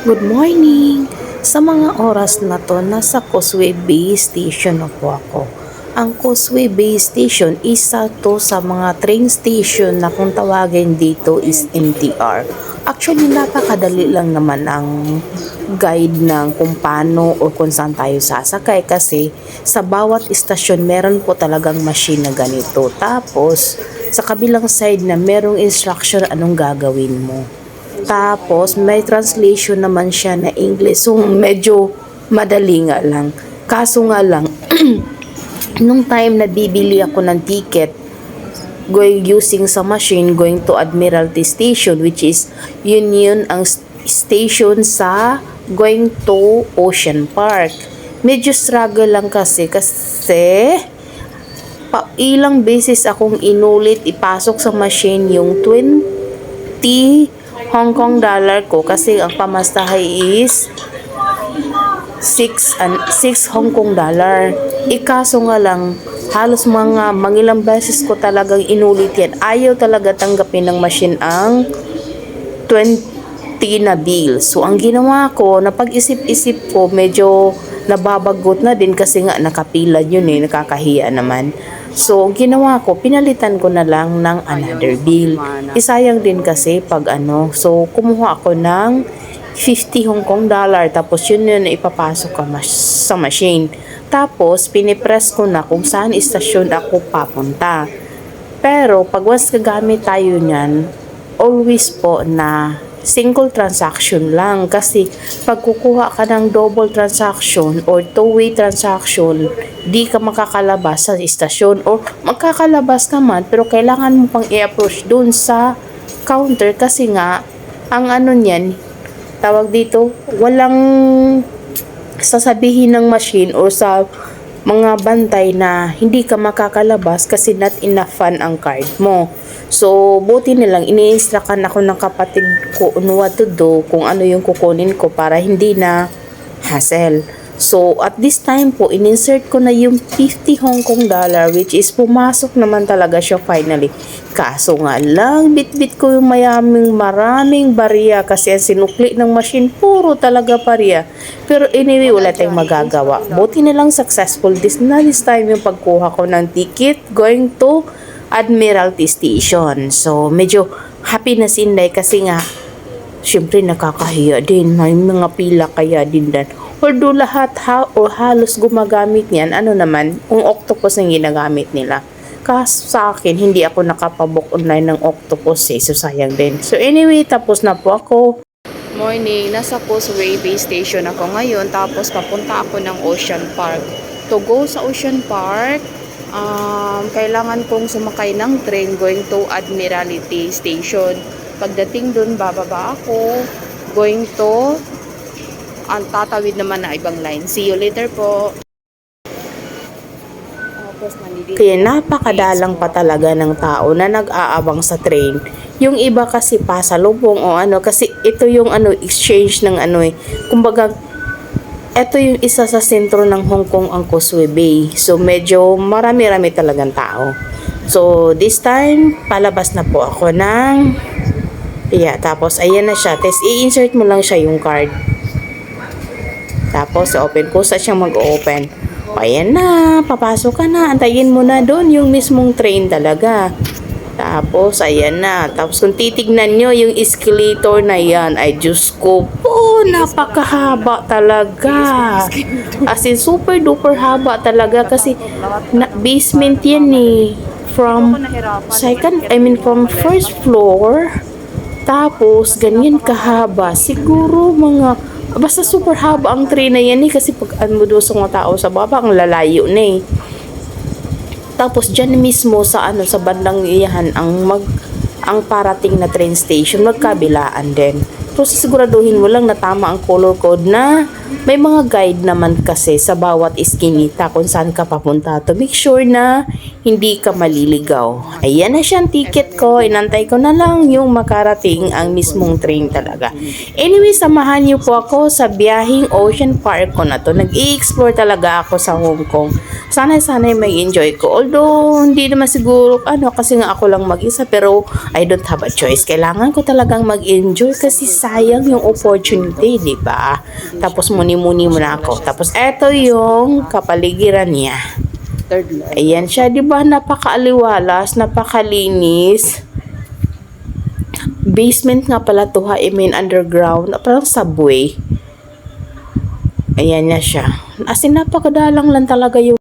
Good morning! Sa mga oras na to, nasa Causeway Bay Station na po ako. Ang Causeway Bay Station, isa to sa mga train station na kung tawagin dito is MTR. Actually, napakadali lang naman ang guide ng kung paano o kung saan tayo sasakay kasi sa bawat istasyon meron po talagang machine na ganito. Tapos, sa kabilang side na merong instruction anong gagawin mo. Tapos, may translation naman siya na English. So, medyo madali nga lang. Kaso nga lang, nung time na bibili ako ng ticket, going using sa machine, going to Admiralty Station, which is, yun yun ang station sa going to Ocean Park. Medyo struggle lang kasi, kasi pa, ilang beses akong inulit ipasok sa machine yung 20 Hong Kong dollar ko kasi ang pamasahe is 6 and 6 Hong Kong dollar. Ikaso nga lang halos mga mangilang beses ko talagang inulit yan. Ayaw talaga tanggapin ng machine ang 20 na bill. So, ang ginawa ko, napag-isip-isip ko, medyo nababagot na din kasi nga nakapila yun eh, nakakahiya naman. So, ginawa ko, pinalitan ko na lang ng another bill. Isayang din kasi pag ano, so kumuha ako ng 50 Hong Kong dollar, tapos yun yun na ipapasok ka mas- sa machine. Tapos, pinipress ko na kung saan istasyon ako papunta. Pero, pag once gagamit tayo niyan, always po na single transaction lang. Kasi pag kukuha ka ng double transaction or two-way transaction, di ka makakalabas sa istasyon or magkakalabas naman. Pero kailangan mo pang i-approach dun sa counter kasi nga ang ano niyan tawag dito walang sasabihin ng machine or sa mga bantay na hindi ka makakalabas kasi not enough fun ang card mo. So, buti nilang ini-instructan ako ng kapatid ko on what to do, kung ano yung kukunin ko para hindi na hassle. So, at this time po, in-insert ko na yung 50 Hong Kong dollar which is pumasok naman talaga siya finally. Kaso nga lang, bit-bit ko yung mayaming maraming barya kasi ang sinukli ng machine, puro talaga barya. Pero anyway, wala tayong magagawa. Buti na lang successful this na this time yung pagkuha ko ng ticket going to Admiralty Station. So, medyo happy na si Inday kasi nga Siyempre nakakahiya din, may mga pila kaya din dan. Although lahat ha o halos gumagamit niyan, ano naman, kung octopus ang ginagamit nila. Kaso sa akin, hindi ako nakapabook online ng octopus eh, so sayang din. So anyway, tapos na po ako. Morning, nasa Causeway Bay Station ako ngayon, tapos papunta ako ng Ocean Park. To go sa Ocean Park, um, kailangan kong sumakay ng train going to Admiralty Station. Pagdating dun, bababa ako, going to, ang tatawid naman na ibang line. See you later po. Kaya napakadalang pa talaga ng tao na nag-aabang sa train. Yung iba kasi pasalubong o ano, kasi ito yung ano, exchange ng ano eh. Kumbaga, ito yung isa sa sentro ng Hong Kong ang Causeway Bay. So, medyo marami-rami talagang tao. So, this time, palabas na po ako ng Yeah, tapos ayan na siya. Tapos i-insert mo lang siya yung card. Tapos open ko sa siyang mag-open. O ayan na, papasok ka na. Antayin mo na doon yung mismong train talaga. Tapos ayan na. Tapos kung titignan nyo yung escalator na yan, ay Diyos ko po, napakahaba talaga. As in, super duper haba talaga kasi na, basement yan eh. From second, I mean from first floor tapos, ganyan kahaba. Siguro mga, basta super haba ang train na yan eh. Kasi pag sa mga tao sa baba, ang lalayo na eh. Tapos, dyan mismo sa ano, sa bandang iyahan, ang mag, ang parating na train station, magkabilaan din. So, siguraduhin mo lang na tama ang color code na may mga guide naman kasi sa bawat iskinita kung saan ka papunta. To make sure na hindi ka maliligaw. Ayan na siyang ticket ko. Inantay ko na lang yung makarating ang mismong train talaga. Anyway, samahan niyo po ako sa biyahing Ocean Park ko na to. Nag-i-explore talaga ako sa Hong Kong. Sana sana may enjoy ko. Although, hindi naman siguro, ano, kasi nga ako lang mag-isa. Pero, I don't have a choice. Kailangan ko talagang mag-enjoy kasi sayang yung opportunity, di ba? Tapos, muni-muni muna ako. Tapos, eto yung kapaligiran niya. Third line. Ayan siya, di ba? Napakaaliwalas, napakalinis. Basement nga pala to ha, I mean underground, parang subway. Ayan na siya. As in, napakadalang lang talaga yung